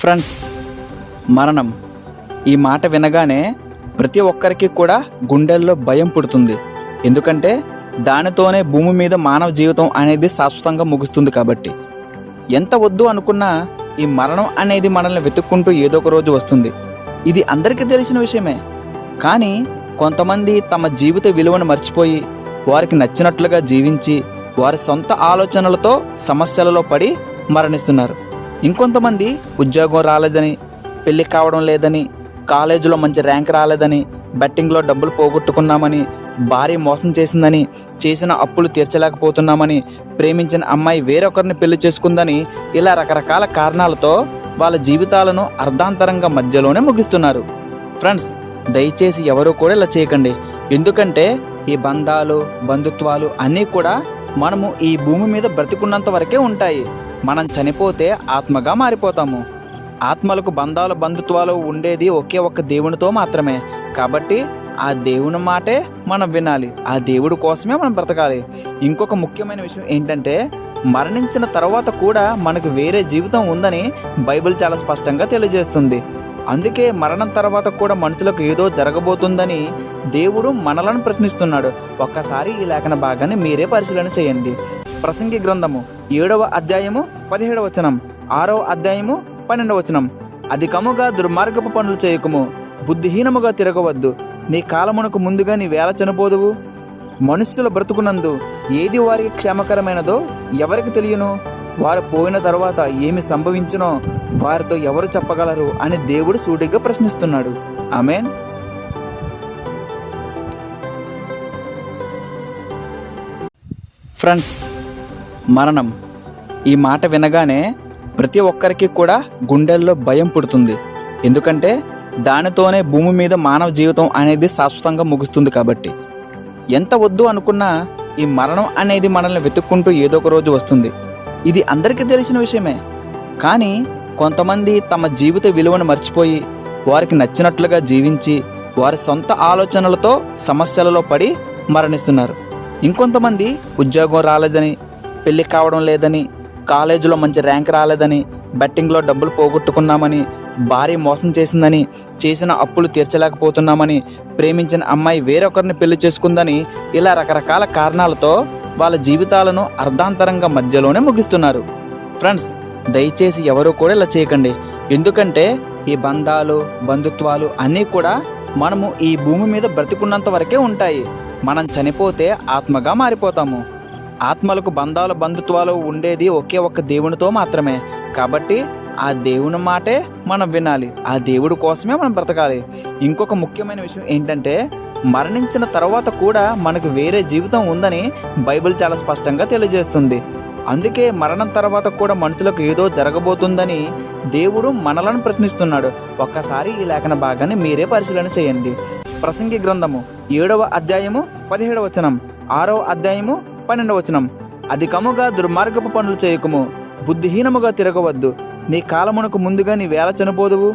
Friends మరణం. ఈ మాట వినగానే ప్రతి ఒక్కరికి కూడా గుండెల్లో భయం పుడుతుంది. ఎందుకంటే దానితోనే భూమి మీద మానవ జీవితం అనేది శాశ్వతంగా ముగుస్తుంది కాబట్టి. ఎంత వద్దు అనుకున్నా ఈ మరణం అనేది మనల్ని వెతుక్కుంటూ ఏదో ఒక రోజు వస్తుంది. ఇది అందరికీ తెలిసిన విషయమే. కానీ కొంతమంది తమ జీవిత విలువను మర్చిపోయి వారికి నచ్చినట్లుగా జీవించి వారి సొంత ఆలోచనలతో సమస్యలలో పడి మరణిస్తున్నారు. ఇంకొంతమంది ఉద్యోగం రాలేదని పెళ్ళి కావడం లేదని కాలేజీలో మంచి ర్యాంక్ రాలేదని బెట్టింగ్లో డబ్బులు పోగొట్టుకున్నామని భార్య మోసం చేసిందని చేసిన అప్పులు తీర్చలేకపోతున్నామని ప్రేమించిన అమ్మాయి వేరొకరిని పెళ్ళి చేసుకుందని ఇలా రకరకాల కారణాలతో వాళ్ళ జీవితాలను అర్ధాంతరంగా మధ్యలోనే ముగిస్తున్నారు. ఫ్రెండ్స్ దయచేసి ఎవరు కూడా ఇలా చేయకండి. ఎందుకంటే ఈ బంధాలు బంధుత్వాలు అన్నీ కూడా మనము ఈ భూమి మీద బ్రతికున్నంత వరకే ఉంటాయి. మనం చనిపోతే ఆత్మగా మారిపోతాము. ఆత్మలకు బంధాలు బంధుత్వాలు ఉండేది ఒకే ఒక్క దేవునితో మాత్రమే. కాబట్టి ఆ దేవుని మాటే మనం వినాలి. ఆ దేవుడి కోసమే మనం బ్రతకాలి. ఇంకొక ముఖ్యమైన విషయం ఏంటంటే మరణించిన తర్వాత కూడా మనకు వేరే జీవితం ఉందని బైబిల్ చాలా స్పష్టంగా తెలియజేస్తుంది. అందుకే మరణం తర్వాత కూడా మనుషులకు ఏదో జరగబోతుందని దేవుడు మనలను ప్రశ్నిస్తున్నాడు. ఒక్కసారి ఈ లేఖన భాగాన్ని మీరే పరిశీలన చేయండి. ప్రసంగి గ్రంథము ఏడవ అధ్యాయము పదిహేడవ వచనం ఆరవ అధ్యాయము పన్నెండవ వచనం. అధికముగా దుర్మార్గపు పనులు చేయకము బుద్ధిహీనముగా తిరగవద్దు. నీ కాలమునకు ముందుగా నీ వేల చనిపోదువు. మనుష్యుల బ్రతుకునందు ఏది వారికి క్షేమకరమైనదో ఎవరికి తెలియను? వారు పోయిన తర్వాత ఏమి సంభవించునో వారితో ఎవరు చెప్పగలరు అని దేవుడు సూటిగా ప్రశ్నిస్తున్నాడు. ఆమెన్. ఫ్రెండ్స్ మరణం. ఈ మాట వినగానే ప్రతి ఒక్కరికి కూడా గుండెల్లో భయం పుడుతుంది. ఎందుకంటే దానితోనే భూమి మీద మానవ జీవితం అనేది శాశ్వతంగా ముగుస్తుంది కాబట్టి. ఎంత వద్దు అనుకున్నా ఈ మరణం అనేది మనల్ని వెతుక్కుంటూ ఏదో ఒక రోజు వస్తుంది. ఇది అందరికీ తెలిసిన విషయమే. కానీ కొంతమంది తమ జీవిత విలువను మర్చిపోయి వారికి నచ్చినట్లుగా జీవించి వారి సొంత ఆలోచనలతో సమస్యలలో పడి మరణిస్తున్నారు. ఇంకొంతమంది ఉద్యోగం రాలేదని పెళ్ళి కావడం లేదని కాలేజీలో మంచి ర్యాంక్ రాలేదని బెట్టింగ్లో డబ్బులు పోగొట్టుకున్నామని భార్య మోసం చేసిందని చేసిన అప్పులు తీర్చలేకపోతున్నామని ప్రేమించిన అమ్మాయి వేరొకరిని పెళ్ళి చేసుకుందని ఇలా రకరకాల కారణాలతో వాళ్ళ జీవితాలను అర్ధాంతరంగా మధ్యలోనే ముగిస్తున్నారు. ఫ్రెండ్స్ దయచేసి ఎవరు కూడా ఇలా చేయకండి. ఎందుకంటే ఈ బంధాలు బంధుత్వాలు అన్నీ కూడా మనము ఈ భూమి మీద బ్రతికున్నంత వరకే ఉంటాయి. మనం చనిపోతే ఆత్మగా మారిపోతాము. ఆత్మలకు బంధాలు బంధుత్వాలు ఉండేది ఒకే ఒక్క దేవునితో మాత్రమే. కాబట్టి ఆ దేవుని మాటే మనం వినాలి. ఆ దేవుడి కోసమే మనం బ్రతకాలి. ఇంకొక ముఖ్యమైన విషయం ఏంటంటే మరణించిన తర్వాత కూడా మనకు వేరే జీవితం ఉందని బైబిల్ చాలా స్పష్టంగా తెలియజేస్తుంది. అందుకే మరణం తర్వాత కూడా మనుషులకు ఏదో జరగబోతుందని దేవుడు మనలను ప్రశ్నిస్తున్నాడు. ఒక్కసారి ఈ లేఖన భాగాన్ని మీరే పరిశీలన చేయండి. ప్రసంగి గ్రంథము ఏడవ అధ్యాయము పదిహేడవ వచనం ఆరవ అధ్యాయము పన్నెండవ వచనం. అధికముగా దుర్మార్గపు పనులు చేయకము. బుద్ధిహీనముగా తిరగవద్దు. నీ కాలమునకు ముందుగా నీ వేల చనిపోదువు.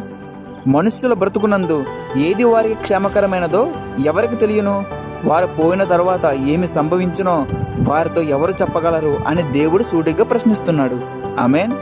మనుష్యుల బ్రతుకునందు ఏది వారికి క్షేమకరమైనదో ఎవరికి తెలియను? వారు పోయిన తర్వాత ఏమి సంభవించునో వారితో ఎవరు చెప్పగలరు అని దేవుడు సూటిగా ప్రశ్నిస్తున్నాడు. ఆమెన్.